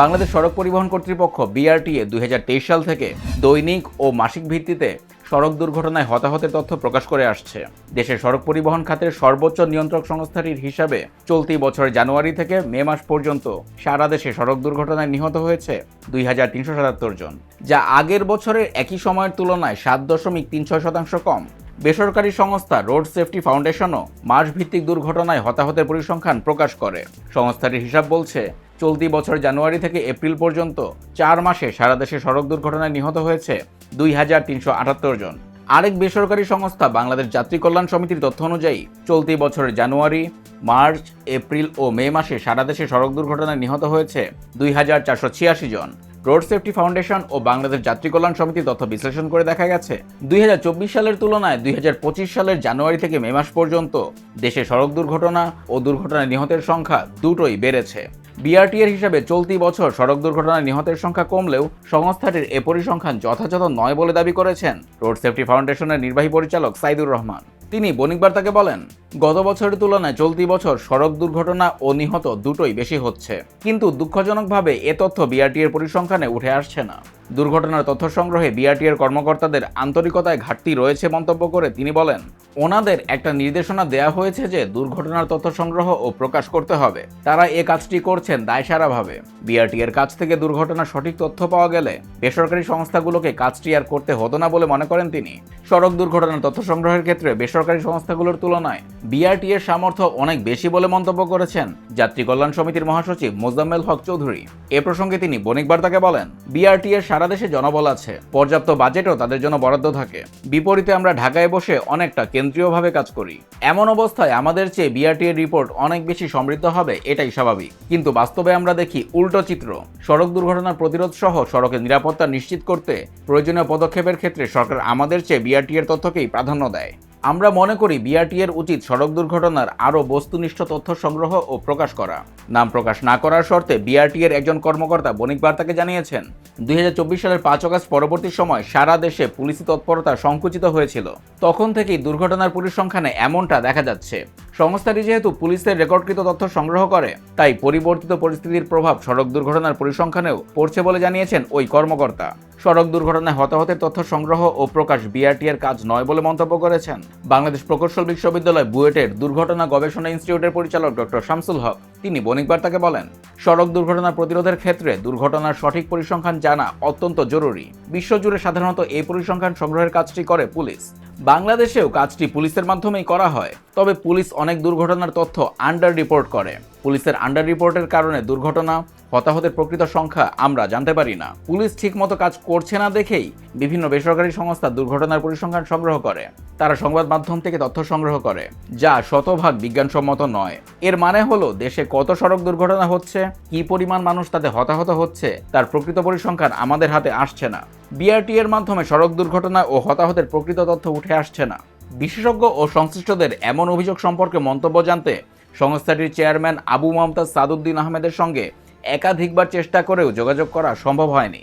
বাংলাদেশ সড়ক পরিবহন কর্তৃপক্ষ বিআরটিএ দুই হাজার তেইশ সাল থেকে দৈনিক ও মাসিক ভিত্তিতে সড়ক দুর্ঘটনায় হতাহতের তথ্য প্রকাশ করে আসছে। দেশের সড়ক পরিবহন খাতের সর্বোচ্চ নিয়ন্ত্রক সংস্থাটির হিসাবে চলতি বছরের জানুয়ারি থেকে মে মাস পর্যন্ত সারা দেশে সড়ক দুর্ঘটনায় নিহত হয়েছে দুই হাজার তিনশো সাতাত্তর জন, যা আগের বছরের একই সময়ের তুলনায় সাত দশমিক তিন ছয় শতাংশ কম। বেসরকারি সংস্থা রোড সেফটি ফাউন্ডেশনও মাসভিত্তিক দুর্ঘটনায় হতাহতের পরিসংখ্যান প্রকাশ করে। সংস্থাটির হিসাব বলছে, চলতি বছর জানুয়ারি থেকে এপ্রিল পর্যন্ত চার মাসে সারা দেশে সড়ক দুর্ঘটনায় নিহত হয়েছে দুই হাজার তিনশো আটাত্তর জন। আরেক বেসরকারি সংস্থা বাংলাদেশ যাত্রী কল্যাণ সমিতির তথ্য অনুযায়ী, চলতি বছরের জানুয়ারি, মার্চ, এপ্রিল ও মে মাসে সারা দেশে সড়ক দুর্ঘটনায় নিহত হয়েছে দুই হাজার চারশো ছিয়াশি জন। রোড সেফটি ফাউন্ডেশন ও বাংলাদেশ যাত্রী কল্যাণ সমিতির তথ্য বিশ্লেষণ করে দেখা গেছে। দু হাজার চব্বিশ সালের তুলনায় দুই সালের জানুয়ারি থেকে মে মাস পর্যন্ত দেশে সড়ক দুর্ঘটনা ও দুর্ঘটনায় নিহতের সংখ্যা দুটোই বেড়েছে। বিআরটি এর হিসাবে চলতি বছর সড়ক দুর্ঘটনায় নিহতের সংখ্যা কমলেও সংস্থাটির এ পরিসংখ্যান যথাযথ নয় বলে দাবি করেছেন। রোড সেফটি ফাউন্ডেশনের নির্বাহী পরিচালক সাইদুর রহমান। তিনি বণিক বার্তাকে বলেন গত বছরের তুলনায় চলতি বছর সড়ক দুর্ঘটনা ও নিহত দুটোই বেশি হচ্ছে। কিন্তু দুঃখজনকভাবে এ তথ্য বিআরটি এর পরিসংখ্যানে উঠে আসছে না। দুর্ঘটনার তথ্য সংগ্রহে বিআরটি এর কর্মকর্তাদের আন্তরিকতায় ঘাটতি রয়েছে মন্তব্য করে তিনি বলেন, ওনাদের একটা নির্দেশনা দেয়া হয়েছে যে দুর্ঘটনার তথ্য সংগ্রহ ও প্রকাশ করতে হবে। তারা এ কাজটি করছেন দায়সারাভাবে। বিআরটি এর কাছ থেকে দুর্ঘটনার সঠিক তথ্য পাওয়া গেলে বেসরকারি সংস্থাগুলোকে কাজটি আর করতে হতো না বলে মনে করেন তিনি। সড়ক দুর্ঘটনার তথ্য সংগ্রহের ক্ষেত্রে বেসরকারি সংস্থাগুলোর তুলনায় বিআরটি এর সামর্থ্য অনেক বেশি বলে মন্তব্য করেছেন যাত্রী কল্যাণ সমিতির মহাসচিব মোজাম্মেল হক চৌধুরী। এ প্রসঙ্গে তিনি বণিক বার্তাকে বলেন বিআরটি এর সারা দেশে জনবল আছে, পর্যাপ্ত বাজেটও তাদের জন্য বরাদ্দ থাকে। বিপরীতে আমরা ঢাকায় বসে অনেকটা কেন্দ্রীয়ভাবে কাজ করি। এমন অবস্থায় আমাদের চেয়ে বিআরটি এর রিপোর্ট অনেক বেশি সমৃদ্ধ হবে, এটাই স্বাভাবিক। কিন্তু বাস্তবে আমরা দেখি উল্টো চিত্র। সড়ক দুর্ঘটনার প্রতিরোধ সহ সড়কের নিরাপত্তা নিশ্চিত করতে প্রয়োজনীয় পদক্ষেপের ক্ষেত্রে সরকার আমাদের চেয়ে বিআরটি এর তথ্যকেই প্রাধান্য দেয়। আমরা মনে করি বিআরটি এর উচিত সড়ক দুর্ঘটনার আরও বস্তুনিষ্ঠ তথ্য সংগ্রহ ও প্রকাশ করা। নাম প্রকাশ না করার শর্তে বিআরটি এর একজন কর্মকর্তা বণিক বার্তাকে জানিয়েছেন, দুই হাজার চব্বিশ সালের পাঁচ অগস্ট পরবর্তী সময় সারা দেশে পুলিশি তৎপরতা সংকুচিত হয়েছিল। তখন থেকেই দুর্ঘটনার পরিসংখ্যানে এমনটা দেখা যাচ্ছে। সংস্থাটি যেহেতু পুলিশের রেকর্ডকৃত তথ্য সংগ্রহ করে, তাই পরিবর্তিত পরিস্থিতির প্রভাব সড়ক দুর্ঘটনার পরিসংখ্যানেও পড়ছে বলে জানিয়েছেন ওই কর্মকর্তা। সড়ক দুর্ঘটনায় হতাহতের তথ্য সংগ্রহ ও প্রকাশ বিআরটি এর কাজ নয় বলে মন্তব্য করেছেন বাংলাদেশ প্রকৌশল বিশ্ববিদ্যালয় বুয়েটের দুর্ঘটনা গবেষণা ইনস্টিটিউটের পরিচালক ডক্টর শামসুল হক। তিনি বণিক বার্তাকে বলেন, সড়ক দুর্ঘটনা প্রতিরোধের ক্ষেত্রে দুর্ঘটনার সঠিক পরিসংখ্যান জানা অত্যন্ত জরুরি। বিশ্বজুড়ে সাধারণত এই পরিসংখ্যান সংগ্রহের কাজটি করে পুলিশ। বাংলাদেশেও কাজটি পুলিশের মাধ্যমেই করা হয়, তবে পুলিশ অনেক দুর্ঘটনার তথ্য আন্ডার রিপোর্ট করে। পুলিশের আন্ডার রিপোর্টের কারণে দুর্ঘটনা, হতাহতের প্রকৃত সংখ্যা আমরা জানতে পারি না। পুলিশ ঠিকমতো কাজ করছে না দেখেই বিভিন্ন বেসরকারি সংস্থা দুর্ঘটনার পরিসংখ্যান সংগ্রহ করে। তারা সংবাদ মাধ্যম থেকে তথ্য সংগ্রহ করে, যা শতভাগ বিজ্ঞানসম্মত নয়। এর মানে হলো, দেশে কত সড়ক দুর্ঘটনা হচ্ছে, কি পরিমাণ মানুষ তাতে হতাহত হচ্ছে, তার প্রকৃত পরিসংখ্যান আমাদের হাতে আসছে না। বিআরটি এর মাধ্যমে সড়ক দুর্ঘটনা ও হতাহতের প্রকৃত তথ্য উঠে আসছে না। বিশেষজ্ঞ ও সংশ্লিষ্টদের এমন অভিযোগ সম্পর্কে মন্তব্য জানতে সংস্থাটির চেয়ারম্যান আবু মমতাজ সাদুদ্দিন আহমেদের সঙ্গে একাধিকবার চেষ্টা করেও যোগাযোগ করা সম্ভব হয়নি।